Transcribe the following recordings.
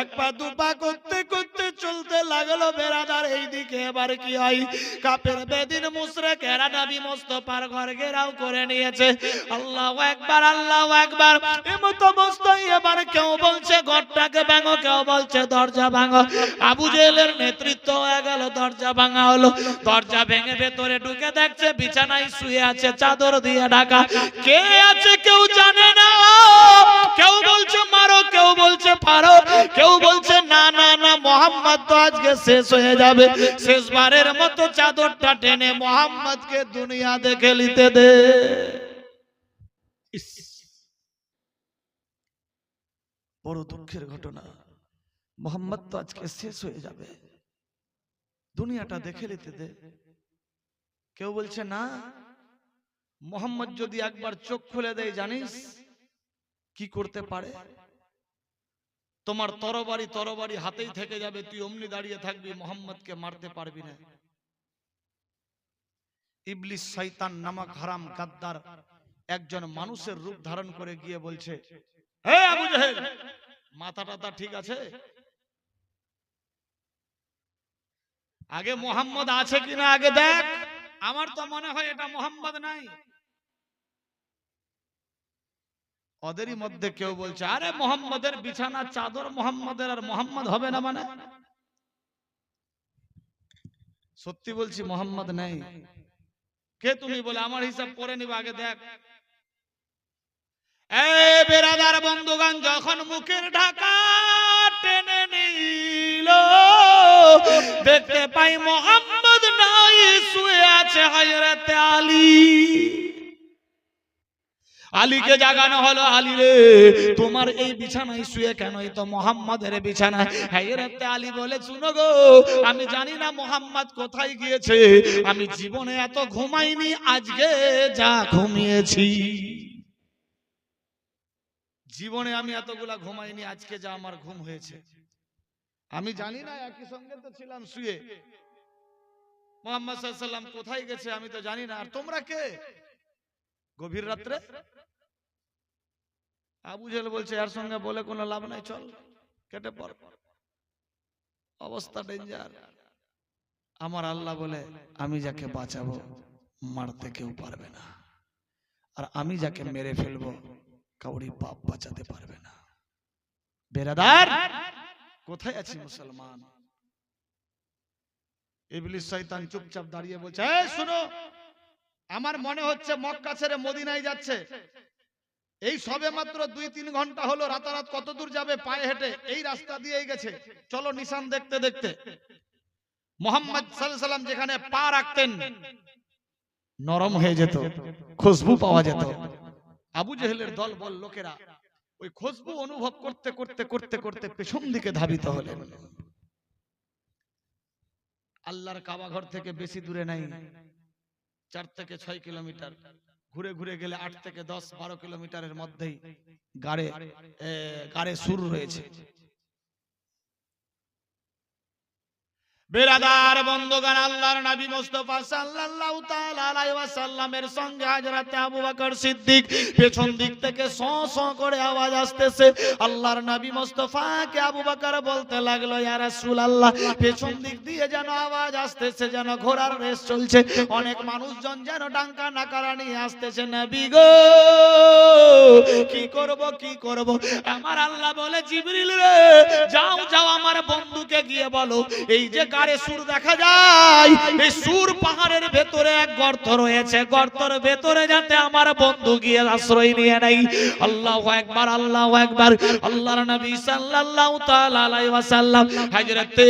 এক পা, দু পা করতে করতে চলতে লাগল বেড়াদার এই দিকে এবার কি হয়? কাপের বেদিন মুসরে কেরা নবী মোস্তফার ঘর ঘেরাও করে নিয়েছে। আল্লাহ একবার আল্লাহ একবার। এমত অবস্থায় এবার কেউ বলছে, ঘরটাকে ভাঙো, কেউ বলছে, দরজা ভাঙো। আবু নেতৃত্ব হয়ে গেল, দরজা ভাঙা হলো। দরজা ভেঙে ভেতরে ঢুকে দেখছে, বিছানায় শুয়ে আছে চাদর দিয়ে ঢাকা। কে আছে কেউ জানে না? কেউ বলছে কেউ বলছে পারো কেউ বলছে না না না, মোহাম্মদ তো আজকে শেষ হয়ে যাবে। শেষবারের মতো চাদরটা টেনে মোহাম্মদকে দুনিয়া দেখে নিতে দে। বড় দুঃখের ঘটনা। মোহাম্মদ তো আজকে শেষ হয়ে যাবে। দুনিয়াটা দেখে নিতে দে। কেউ বলছে না, মোহাম্মদ যদি একবার চোখ খুলে দেয়, জানিস কি করতে পারে? তোমার তরবারি তরবারি হাতেই থেকে যাবে, তুই অমনি দাঁড়িয়ে থাকবি, মোহাম্মদকে মারতে পারবি না। ইবলিস শয়তান নামক হারাম গাদ্দার একজন মানুষের রূপ ধারণ করে গিয়ে বলছে, হে আবু জাহেল মাথা টাথা ঠিক আছে? আগে মোহাম্মদ আছে কিনা, আগে দেখ। আমার তো মনে হয় এটা মোহাম্মদ নাই। ওদেরই মধ্যে কেউ বলছে আরে মোহাম্মদের বিছানা চাদর মোহাম্মদের আর মোহাম্মদ হবে না মানে? সত্যি বলছি মোহাম্মদ নেই। কে তুমি বলে আমার হিসাব করে নিবা আগে দেখ। বেরাদার বন্ধুগান যখন মুখের ঢাকা টেনে নিল দেখতে পাই মোহাম্মদ নাই শুয়ে আছে হযরতে আলী। আলীকে জাগানো হলো আলী রে। তোমার এই বিছানায় শুয়ে কেন? এই তো মোহাম্মদের বিছানা। হায়রাতে আলী বলে শুনো গো আমি জানি না মোহাম্মদ কোথায় গিয়েছে। আমি জীবনে এত ঘুমাইনি আজকে যা ঘুমিয়েছি। জীবনে আমি এতগুলা ঘুমাইনি আজকে যা আমার ঘুম হয়েছে। আমি জানি না একই সঙ্গে তো ছিলাম শুয়ে। মোহাম্মদ সাল্লাম কোথায় গেছে আমি তো জানি না। আর তোমরা কে? গভীর রাত্রে আবু জেল বলছে, এর সঙ্গে বলে কোনো লাভ নাই, চল, কেটে পড় অবস্থা ডেঞ্জার। আমার আল্লাহ বলে, আমি যাকে বাঁচাবো, মারতে কেউ পারবে না। আর আমি যাকে মেরে ফেলব, কাউরি বাপ বাঁচাতে পারবে না। বেরাদার, কোথায় আছি মুসলমান? ইবলিস শয়তান চুপচাপ দাঁড়িয়ে বলছে, এই শুনো, আমার মনে হচ্ছে মক্কা ছেড়ে মদিনায় যাচ্ছে। এই সবে মাত্র দুই, তিন ঘণ্টা হলো, রাতারাত কত দূর যাবে পায়ে হেঁটে? এই রাস্তা দিয়েই গেছে। চলো নিশান দেখতে দেখতে। মোহাম্মদ সাল্লাম যেখানে পা রাখতেন, নরম হয়ে যেত, খুশবু পাওয়া যেত। আবু জেহেলের দল বল, লোকেরা, ওই খুশবু অনুভব করতে করতে করতে করতে পেছন দিকে ধাবিত হলেন। আল্লাহর কাবা ঘর থেকে বেশি দূরে নাই, চার থেকে ছয় কিলোমিটার। ঘুরে ঘুরে গেলে আট থেকে দশ বারো কিলোমিটারের মধ্যেই গাড়ে গাড়ে সুর রয়েছে। বেরাদার বন্ধগান আল্লাহর নবী মুস্তাফা সাল্লাল্লাহু তাআলা আলাইহি ওয়াসাল্লামের সঙ্গে হযরত আবু বকর সিদ্দিক পেছন দিক থেকে স স করে আওয়াজ আসতেছে। আল্লাহর নবী মুস্তাফাকে আবু বকর বলতে লাগল, ইয়া রাসূলুল্লাহ, পেছন দিক দিয়ে যেন আওয়াজ আসতেছে, যেন ঘোড়ার রেস চলছে। অনেক মানুষজন যেন ডাঙ্কা নাকারা নিয়ে আসতেছে, নবী গো, কি করব কি করব? আমার আল্লাহ বলে, জিবরিল রে, যাও যাও আমার বন্ধুকে গিয়ে বলো, এই যে গাড়ে সুর দেখা যায়। এই সুর পাহাড়ের ভেতরে এক গর্ত রয়েছে। গর্তর ভেতরে যাতে আমার বন্ধু গিয়ে আশ্রয় নিয়ে নেই আল্লাহু একবার আল্লাহু একবার আল্লাহর নবী সাল্লাল্লাহু তাআলা আলাইহি ওয়াসাল্লাম হযরতে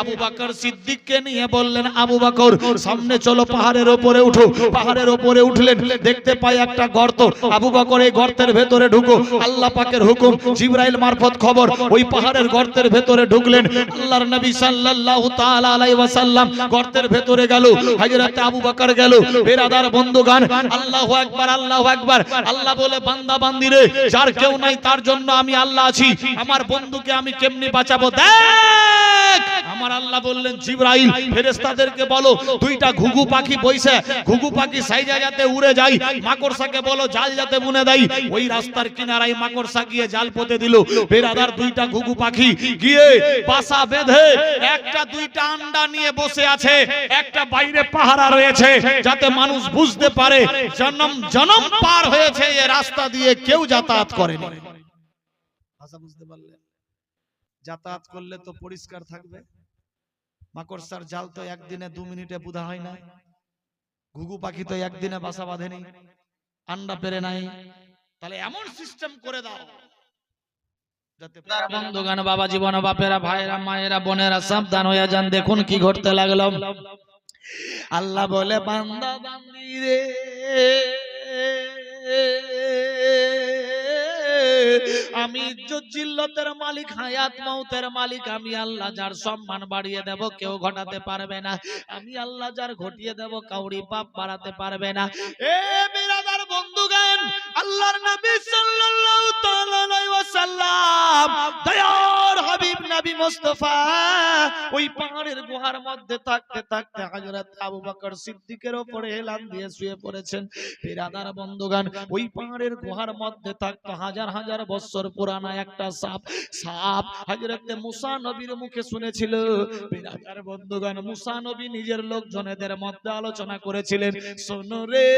আবু বকর সিদ্দিককে নিয়ে বললেন, আবু বকর, সামনে চলো, পাহাড়ের উপরে উঠো। পাহাড়ের উপরে উঠলেন, দেখতে পাই একটা গর্ত। আবু বকর এই গর্তের ভেতরে ঢুকো। আল্লাহ পাকের হুকুম, জিবরাইল মারফত খবর, ওই পাহাড়ের গর্তের ভেতরে ঢুকলেন। আল্লাহর নবী সাল্লাল্লাহু তাআলা আলাইহি ওয়াসাল্লাম গর্তের ভেতরে গেল, হযরত আবু বকর গেল, বেরাদার বন্ধুগান আল্লাহু আকবার আল্লাহু আকবার। আল্লাহ বলে, বান্দা বান্দিরে যার কেউ নাই তার জন্য আমি আল্লাহ আছি, আমার বন্ধুকে আমি কেমনি বাঁচাবো? দেখ! আমার আল্লাহ বললেন জিব্রাইল ফেরেশতাদেরকে বলো দুইটা ঘুঘু পাখি বইছে। ঘুঘু পাখি সাইজা যাতে উড়ে যায় মাকড়সাকে বলো জাল যাতে বুনে দেয়। ওই রাস্তার কিনারায় মাকড়সা গিয়ে জাল পোতে দিল। বেরাদার দুইটা ঘুঘু পাখি গিয়ে বাসা বেঁধে একটা দুইটা আন্ডা নিয়ে বসে আছে একটা বাইরে পাহারা রয়েছে যাতে মানুষ বুঝতে পারে জন্ম জনম পার হয়েছে এ রাস্তা দিয়ে কেউ যাতায়াত করেনি। ভাষা বুঝতে পারলেন? যাতায়াত করলে তো পরিষ্কার থাকবে। মাকড়সার জাল তো একদিনে দু মিনিটে বুধা হয় না ঘুঘু পাখি তো একদিনে বাসা বাঁধেনি। আন্ডা পেরে নাই। তাহলে এমন সিস্টেম করে দাও। বন্ধুগান বাবা জীবন বাপেরা ভাইরা মায়েরা বোনেরা সাবধান হয়ে যান দেখুন কি ঘটতে লাগল। আল্লাহ বলে বান্দা বান্দি রে। আমি ইজ্জত জিল্লতের মালিক, হায়াত মৌতের মালিক, আমি আল্লাহ যার সম্মান বাড়িয়ে দেব, কেউ ঘটাতে পারবে না। আমি আল্লাহ যার ঘটিয়ে দেব কাউরি পাপ বাড়াতে পারবে না। এ বিরাদার বন্ধুগান আল্লাহর নবী সাল্লাল্লাহু তাআলা আলাইহি ওয়াসাল্লাম, দয়ার হাবিব নবী মুস্তাফা, ওই পাহাড়ের গুহার মধ্যে থাকতে থাকতে হযরত আবু বকর সিদ্দিকের উপরে হেলান দিয়ে শুয়ে পড়েছেন। বিরাদার বন্ধুগান ওই পাহাড়ের গুহার মধ্যে থাকতো হাজার হাজার বছর পুরানা একটা সাপ সাপ। হযরত মুসা নবীর মুখে শুনেছিল বিরাদার বন্ধুগান মুসা নবী নিজের লোকজনেদের মধ্যে আলোচনা করেছিলেন, শোনো রে,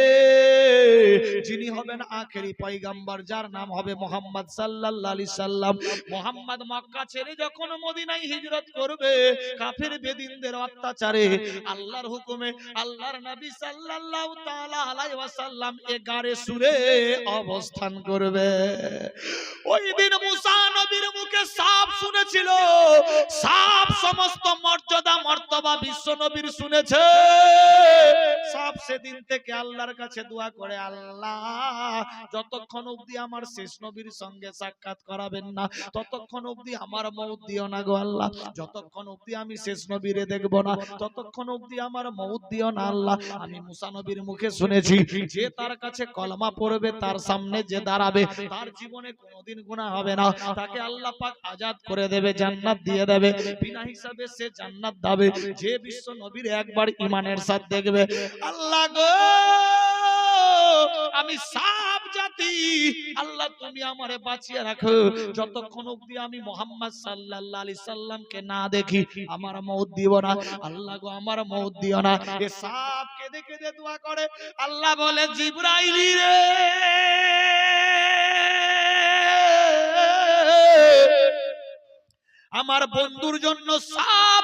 যিনি হবেন আখেরি পয়গাম্বার, যার নাম হবে মোহাম্মদ সাল্লাল্লাহু সাল্লাম। মোহাম্মদ মক্কা ছেড়ে যখন মদিনায় হিজরত করবে, কাফের বেদিনদের অত্যাচারে আল্লাহর হুকুমে আল্লাহর নবী সাল্লাল্লাহু তাআলা আলাইহি ওয়াসাল্লাম এ গারে সুরে অবস্থান করবে। ওই দিন মুসা নবীর মুখে সাপ শুনেছিল। সাপ সমস্ত মর্যাদা মর্তবা বিশ্ব নবীর শুনেছে। সেদিন থেকে আল্লাহর কাছে দোয়া করে, আল্লাহ, যতক্ষণ অবধি আমার শেষ নবীর সঙ্গে সাক্ষাৎ করাবেন না, ততক্ষণ অবধি আমার মৌত দিও না গো আল্লাহ। যতক্ষণ অবধি আমি শেষ নবীরে দেখব না, ততক্ষণ অবধি আমার মৌত দিও না আল্লাহ। আমি মুসা নবীর মুখে শুনেছি, যে তার কাছে কলমা পড়বে, তার সামনে যে দাঁড়াবে, তার জীবনে কোনোদিন গুনাহ হবে না। তাকে আল্লাহ পাক আজাদ করে দেবে, জান্নাত দিয়ে দেবে। বিনা হিসাবে সে জান্নাত দাবে। যে বিশ্ব নবীর একবার ইমানের সাথ দেখবে, আল্লাহ গো, আমি সাপ জাতি। আল্লাহ, তুমি আমারে বাঁচিয়ে রাখো। যতক্ষণ আমি মোহাম্মদ সাল্লামকে না দেখি, আমার দিব না। আল্লাহ গো, আমার দিও না। এ দোয়া করে। আল্লাহ বলে রে! আমার বন্ধুর জন্য সাপ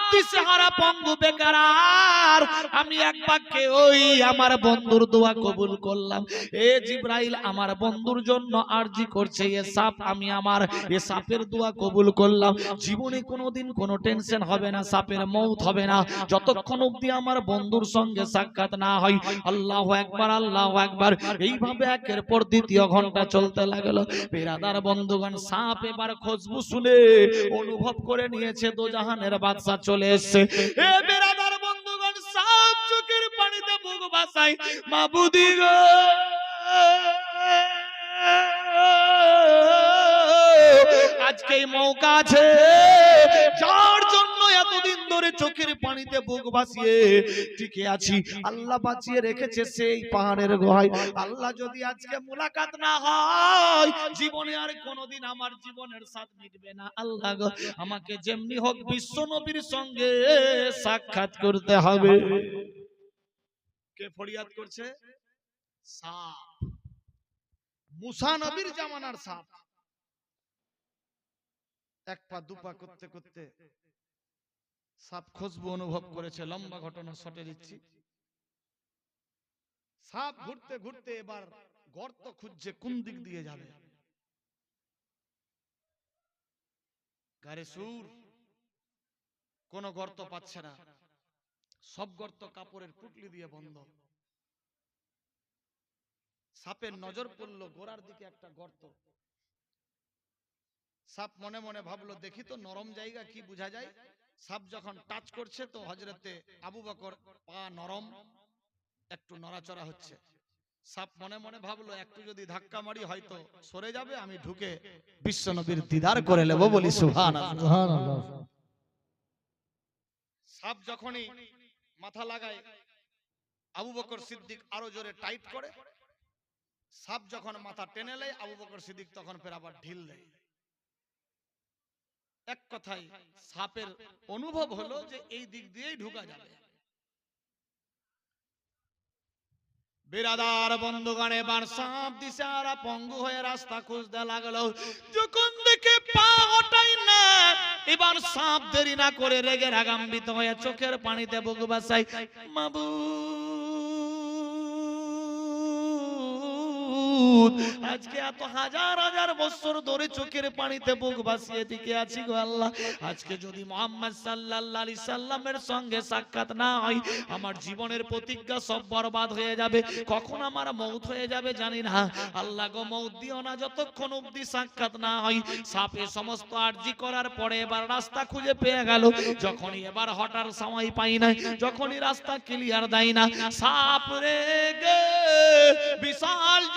আমি এক বাক্যে ওই আমার বন্ধুর দোয়া কবুল করলাম। এ জিব্রাইল, আমার বন্ধুর জন্য আরজি করছে। এ সাপ আমি আমার এ সাপের দোয়া কবুল করলাম। জীবনে কোনোদিন কোনো টেনশন হবে না, সাপের মৌত হবে না। যতক্ষণ আমার বন্ধুর সঙ্গে সাক্ষাৎ না হয়, আল্লাহ একবার আল্লাহ একবার এইভাবে একের পর দ্বিতীয় ঘণ্টা চলতে লাগল। পেরাদার বন্ধুগণ, সাপ এবার খুশবু শুনে অনুভব করে নিয়েছে দোজাহানের বাদশা চলে এসছে। বেরাদার বন্ধুগণ সাপ চোখের পানিতে বুক বাসায় মাবুদি গো। আজকে মৌকা আছে। এতদিন ধরে চোখের পানিতে বুক ভাসিয়ে টিকে আছি। আল্লাহ বাঁচিয়ে রেখেছে সেই পাহাড়ের গুহায়। আল্লাহ যদি আজকে মুলাকাত না হয়, জীবনে আর কোনোদিন আমার জীবনের সাথ মিটবে না। আল্লাহ আমাকে যেমনি হোক বিশ্ব নবীর সঙ্গে সাক্ষাৎ করতে হবে। কে ফরিয়াদ করছে? সাপ। মুসা নবীর জামানার সাপ। এক পা দুপা করতে করতে সাপ খুশবু অনুভব করেছে, লম্বা ঘটনা শটে দিচ্ছি। সাপ ঘুরতে ঘুরতে এবার গর্ত খুঁজছে, কোন দিক দিয়ে যাবে? গারে সুর, কোন গর্ত পাচ্ছে না। সব গর্ত কাপড়ের পুটলি দিয়ে বন্ধ। সাপের নজর পড়ল গোড়ার দিকে একটা গর্ত। সাপ মনে মনে ভাবলো, দেখি তো নরম জায়গা, কি বোঝা যায়? সাপ যখন টাচ করছে তো হজরতে আবু বকর পা নরম একটু নড়াচড়া হচ্ছে। সাপ মনে মনে ভাবলো একটু যদি ধাক্কা মারি হয়তো সরে যাবে আমি ঢুকে বিশ্ব নবীর দিদার করে নেব বলি সুহান সাপ যখনই মাথা লাগায় আবু বকর সিদ্দিক আরও জোরে টাইট করে। সাপ যখন মাথা টেনে নেয় আবু বকর সিদ্দিক তখন ফের আবার ঢিল দেয়। এক কথায় সাপের অনুভব হলো যে এই দিক দিয়েই ঢুকা যাবে। বিরাদার বন্ধুগণ এবার সাপ দিছে আর পঙ্গু হয়ে রাস্তা খুঁজতে লাগল। যখন দেখে পা হটাই না এবার সাপ দেরি না করে রেগে রাগাম্বিত হয়ে চোখের পানিতে বুক বাসাই মাবু আজকে এত হাজার হাজার বছর ধরে চোখের পানিতে বুক ভাসিয়ে দিকে আছি গো আল্লাহ। আজকে যদি মোহাম্মদ সাল্লামের সঙ্গে সাক্ষাৎ না হয়, আমার জীবনের প্রতিজ্ঞা সব বরবাদ হয়ে যাবে। কখন আমার মৌত হয়ে যাবে জানি না। আল্লাহ গো, মৌত দিও না যতক্ষণ সাক্ষাৎ না হয়। সাপে সমস্ত আরজি করার পরে এবার রাস্তা খুঁজে পেয়ে গেল। যখনই এবার হঠার সময় পাই নাই যখনই রাস্তা ক্লিয়ার দেয় না, সাপ রে গে বিশাল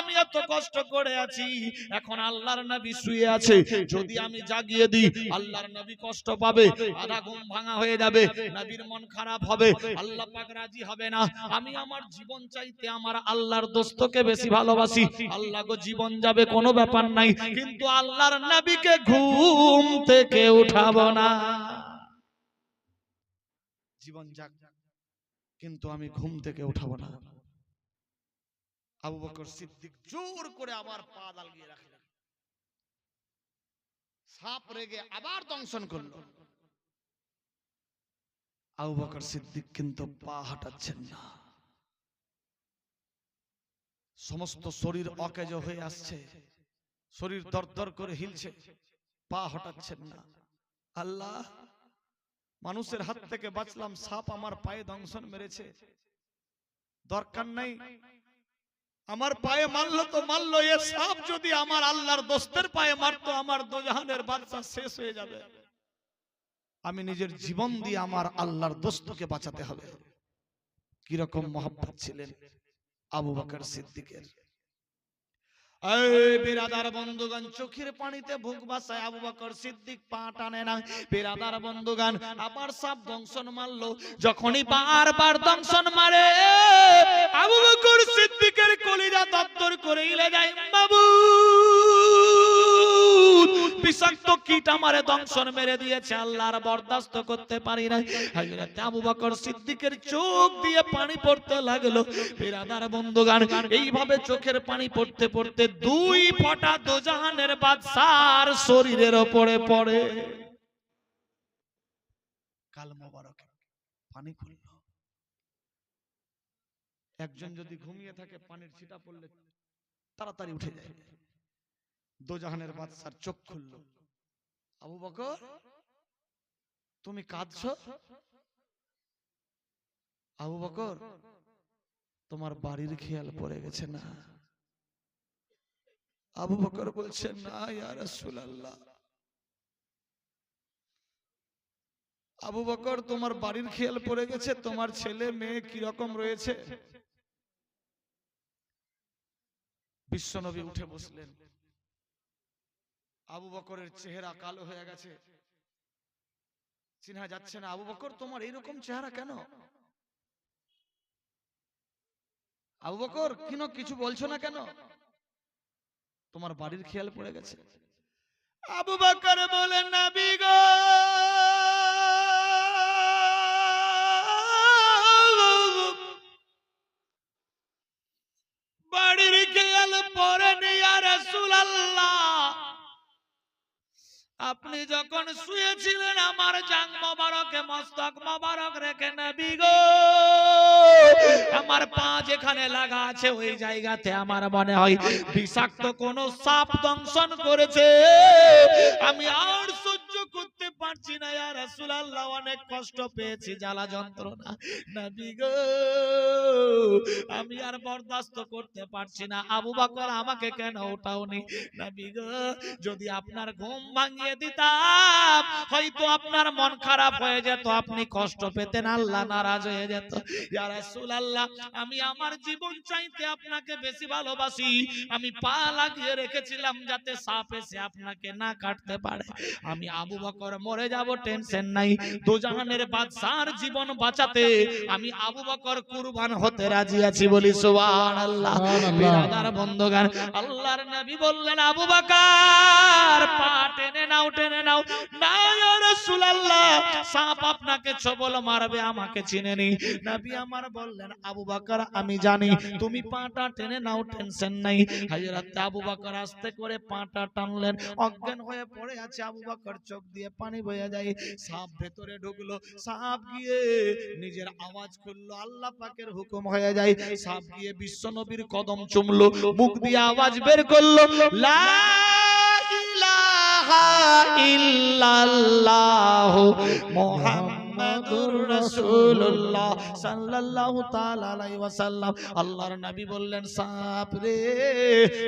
আমি এত কষ্ট করে আছি, এখন আল্লাহর নবী শুয়ে আছে। যদি আমি জাগিয়ে দিই, আল্লাহর নবী কষ্ট পাবে, আধা ঘুম ভাঙা হয়ে যাবে, নবীর মন খারাপ হবে, আল্লাহ পাক রাজি হবে না। আমি আমার জীবন চাইতে আমার আল্লাহর দোস্তকে বেশি ভালোবাসি। আল্লাহ গো, জীবন যাবে কোনো ব্যাপার নাই, কিন্তু আল্লাহর নবীকে ঘুম থেকে উঠাবো না। জীবন যাক, কিন্তু আমি ঘুম থেকে উঠাবো না। আবু বকর সিদ্দিক জোর করে আবার পা দালগিয়ে রাখলেন। সাপ রেগে আবার দংশন করল। আবু বকর সিদ্দিক কিন্তু পা হাঁটাচ্ছেন না। সমস্ত শরীর অকেজ হয়ে আসছে। শরীর দরদর করে হিলছে। পা হটাচ্ছেন না। আল্লাহ, মানুষের হাত থেকে বাঁচলাম, সাপ আমার পায়ে দংশন মেরেছে। দরকার নাই আমার পায়ে মারলো তো মারলো, এ সাপ যদি আমার আল্লাহর দোস্তের পায়ে মারতো, আমার দোজাহানের বাদশা শেষ হয়ে যাবে। আমি নিজের জীবন দিয়ে আমার আল্লাহর দোস্তকে বাঁচাতে হবে। কীরকম মহাব্বত ছিলেন আবু বকর সিদ্দিকের। বিরাদার বন্ধুগান চোখের পানিতে বাসায় আবু বকর সিদ্দিক পা টানে না। বিরাদার বন্ধুগান আবার সাপ দংশন মারলো। যখনই বারবার দংশন মারে, আবু বকর সিদ্দিকের কলিজা দপ্তর করে ইলে যায়, বাবু বিষাক্ত কীট আমারে দংশন মেরে দিয়েছে, আল্লাহর বরদাস্ত করতে পারি না হযরত আবু বকর সিদ্দিকের চোখ দিয়ে পানি পড়তে লাগল। বিরাদার বন্ধুগান, এইভাবে চোখের পানি পড়তে পড়তে দুই ফোঁটা দোজাহানের বাদশার শরীরের ওপরে পড়ে। কাল মোবারক, পানি খুলল। একজন যদি ঘুমিয়ে থাকে, পানির ছিটা পড়লে তাড়াতাড়ি উঠে যায়। দোজাহানের বাদশার চোখ খুলল। আবু বকর, তুমি কাঁদছো? আবু বকর, তোমার বাড়ির খেয়াল পড়ে গেছে না। আবু বকর বলছেন না, ইয়া রাসূলুল্লাহ। আবু বকর, তোমার বাড়ির খেয়াল পড়ে গেছে? তোমার ছেলে, মেয়ে কি রকম রয়েছে? বিশ্বনবী উঠে বসলেন। আবু বকরের চেহারা কালো হয়ে গেছে। চিনা যাচ্ছে না, আবু বকর, তোমার এইরকম চেহারা কেন? আবু বকর, কেন, কিছু বলছো না কেন? তোমার বাড়ির খেয়াল পড়ে গেছে। আবু বকর বলেন না গো! আপনি যখন শুয়েছিলেন আমার জাং মোবারকে মস্তক মোবারক রেখে নবী গো। আমার পা যেখানে লাগা আছে ওই জায়গাতে আমার মনে হয় বিষাক্ত কোন সাপ দংশন করেছে। আমি আর পারছি না, ইয়া রাসূলুল্লাহ, অনেক কষ্ট পেয়েছি, জ্বালা যন্ত্রণা। নবী গো, আমি আর বরদাস্ত করতে পারছি না, আবু বকর আমাকে কেন উঠাওনি? নবী গো, যদি আপনার ঘুম ভাঙিয়ে দিতাম, হয়তো আপনার মন খারাপ হয়ে যেত, আপনি কষ্ট পেতেন, আল্লাহ নারাজ হয়ে যেত। ইয়া রাসূলুল্লাহ, আমি আমার জীবন চাইতে আপনাকে বেশি ভালোবাসি, আমি পা লাগিয়ে রেখেছিলাম যাতে সাপ এসে আপনাকে না কাটতে পারে। আমি আবু বকর মরে যাব টেনশন নাই। দোজাহানের বাদশার জীবন বাঁচাতে আমি আবু বকর কুরবান হতে রাজি আছি বলি সুবহানাল্লাহ। বিরাদার বন্ধগান আল্লাহর নবী বললেন আবু বকর পা টেনে নাও টেনে নাও। না ইয়া রাসূলুল্লাহ সাপ আপনাকে ছবল মারবে আমাকে চিনে নি নবী আমার বললেন আবু বকর আমি জানি তুমি পাটা টেনে নাও টেনশন নাই। হযরত আবু বকর আস্তে করে পাটা টানলেন। অজ্ঞান হয়ে পড়ে আছে আবু বকর চোখ দিয়ে পানি বয়ে যায়। সাপ ভেতরে ঢুকলো, সাপ গিয়ে নিজের আওয়াজ করল, আল্লাহ পাকের হুকুম হয়ে যায়। সাপ গিয়ে বিশ্ব নবীর কদম চুমলো, মুখ দিয়ে আওয়াজ বের করল, লা ইলাহা ইল্লাল্লাহ মুহাম্মাদুর রাসূলুল্লাহ সাল্লাল্লাহু তাআলা আলাইহি ওয়াসাল্লাম। আল্লাহর নবী বললেন সাপ রে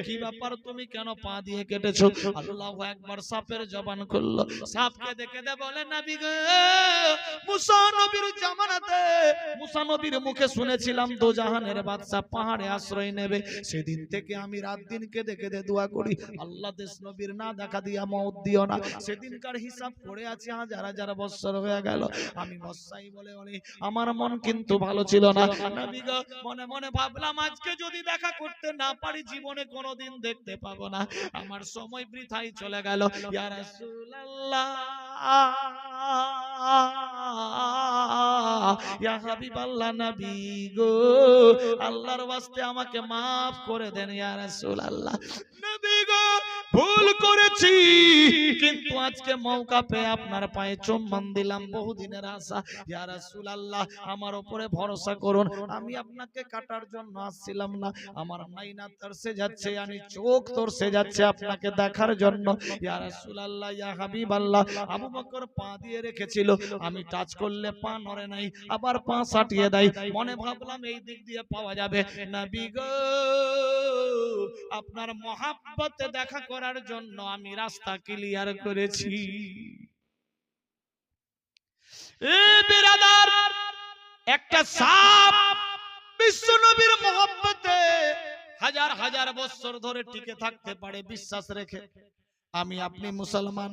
কি ব্যাপার তুমি কেন পা দিয়ে কেটেছো? আল্লাহু একবার সাপের জবান খুললো। সাপকে দেখে দে বলে নবী গো মুসা নবীর জামানাতে মুসা নবীর মুখে শুনেছিলাম দো জাহানের বাদশা পাহাড়ে আশ্রয় নেবে। সেদিন থেকে আমি রাত দিন কেঁদে কেঁদে দোয়া করি। আল্লাহ দেশ নবীর না দেখা দিয়া মত দিও না। সেদিনকার হিসাব করে আছে হাজার হাজার বছর হয়ে গেল। আমি মশাই বলে বলি আমার মন কিন্তু ভালো ছিল না। নবী গো, মনে মনে ভাবলাম আজকে যদি দেখা করতে না পারি জীবনে কোনোদিন দেখতে পাবো না। আমার সময় বৃথাই চলে গেল। ইয়া রাসূলুল্লাহ ইয়া হাবিবাল্লাহ নবী গো আল্লাহর ওয়াস্তে আমাকে maaf করে দেন ইয়া রাসূলুল্লাহ। নবী গো ভুল করেছি। কিন্তু আজকে মৌকা পেয়ে আপনার পায়ে চুম্বন দিলাম, বহুদিনের আশা। ইয়া রাসূলুল্লাহ, আমার উপরে ভরসা করুন। আমি আপনাকে কাটার জন্য আসছিলাম না। আমার নাইনা তরসে যাচ্ছে, আমি চোখ তরসে যাচ্ছে আপনাকে দেখার জন্য। ইয়া রাসূলুল্লাহ, ইয়া হাবিবাল্লাহ, আবু বকর পা দিয়ে রেখেছিল। আমি টাচ করলে পা নড়ে নাই, আবার পা সাটিয়ে দেয়। মনে ভাবলাম এই দিক দিয়ে পাওয়া যাবে। নবী গো, আপনার মহাব্বতে দেখা করার জন্য আমি রাস্তা ক্লিয়ার করেছি। একটা সাপ বিশ্ব নবীর মহব্বতে হাজার হাজার বছর ধরে টিকে থাকতে পারে, বিশ্বাস রেখে। আমি আপনি মুসলমান,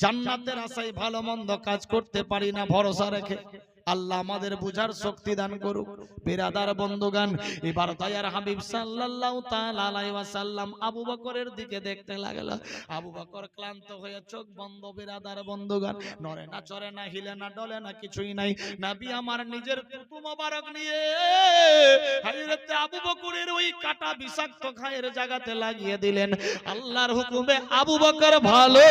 জান্নাতের আশায় ভালো মন্দ কাজ করতে পারি না, ভরসা রেখে। আল্লাহ আমাদের বুঝার শক্তি দান করুক। বিরাদার বন্ধুগান এবার দয়ার হাবিব সাল্লাল্লাহু তাআলা আলাইহি ওয়াসাল্লাম আবু বকরের দিকে দেখতে লাগল। আবু বকর ক্লান্ত হয়ে চোখ বন্ধ, বিরাদার বন্ধুগান নরে না চরে না, হিলে না, ডলে না, কিছুই নাই। নবী আমার নিজের কুতুব মোবারক নিয়ে আবু বকরের ওই কাটা বিষাক্ত খায়ের জায়গাতে লাগিয়ে দিলেন। আল্লাহর হুকুমে আবু বকর ভালো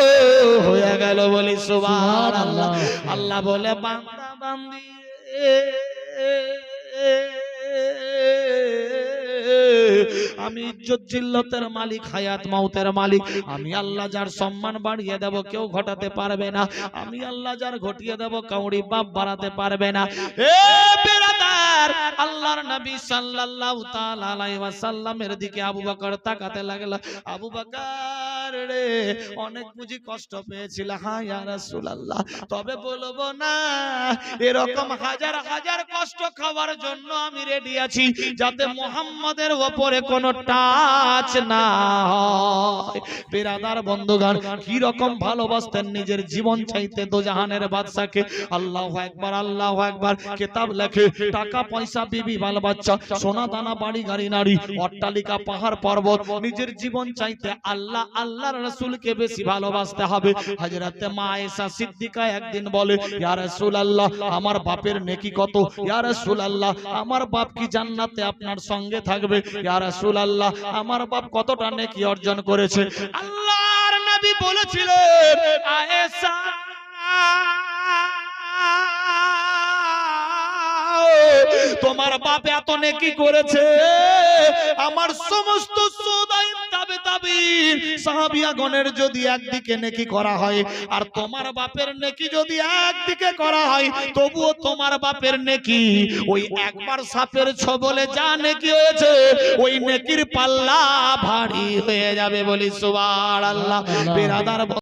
হয়ে গেল বলি, সুবহানাল্লাহ। আল্লাহ বলে আমি ইজ্জত জিল্লতের মালিক, হায়াত মাউতের মালিক। আমি আল্লাহ যার সম্মান বাড়িয়ে দেব, কেউ ঘটাতে পারবে না। আমি আল্লাহ যার ঘটিয়ে দেব, কাউরি বাপ বাড়াতে পারবে না। এ বেরাদার আল্লাহর নবী সাল্লাল্লাহু তাআলা আলাইহি ওয়াসাল্লামের দিকে আবু বকর তাকাতে লাগল। আবু বকর রে, অনেক বুঝি কষ্ট পেয়েছিল। হ্যাঁ তবে বলব না, এরকম হাজার হাজার কষ্ট খাওয়ার জন্য আমি রেডি আছি, যাতে মোহাম্মদের ওপরে কোনো টাচ না কি রকম ভালোবাসতেন নিজের জীবন চাইতে দো জাহানের বাদশাকে। আল্লাহ একবার আল্লাহ একবার কিতাব লেখে, টাকা পয়সা, বিবি বাল বাচ্চা সোনা দানা, বাড়ি, গাড়ি নারী অট্টালিকা, পাহাড়, পর্বত, নিজের জীবন চাইতে আল্লাহ আল্লাহর রাসূলকে বেশি ভালোবাসতে হবে। হযরতে মা আয়েশা সিদ্দিকা একদিন বলে, ইয়া রাসূলুল্লাহ, আমার বাপের নেকি কত? ইয়া রাসূলুল্লাহ, আমার বাপ কি জান্নাতে আপনার সঙ্গে থাকবে? ইয়া রাসূলুল্লাহ, আমার বাপ কতটা নেকি অর্জন করেছে? আল্লাহর নবী বলেছিলেন, আয়েশা, তোমার বাপ এত নেকি করেছে? আমার সমস্ত নবীর সাহাবিয়াগণের যদি একদিকে নেকি করা হয় আর তোমার বাপের নেকি যদি একদিকে করা হয় তবুও তোমার বাপের নেকি। ওই একবার সাপের ছবলে যা নেকি হয়েছে ওই নেকির পাল্লা ভারী হয়ে যাবে বলি সুবহানাল্লাহ। বেরাদার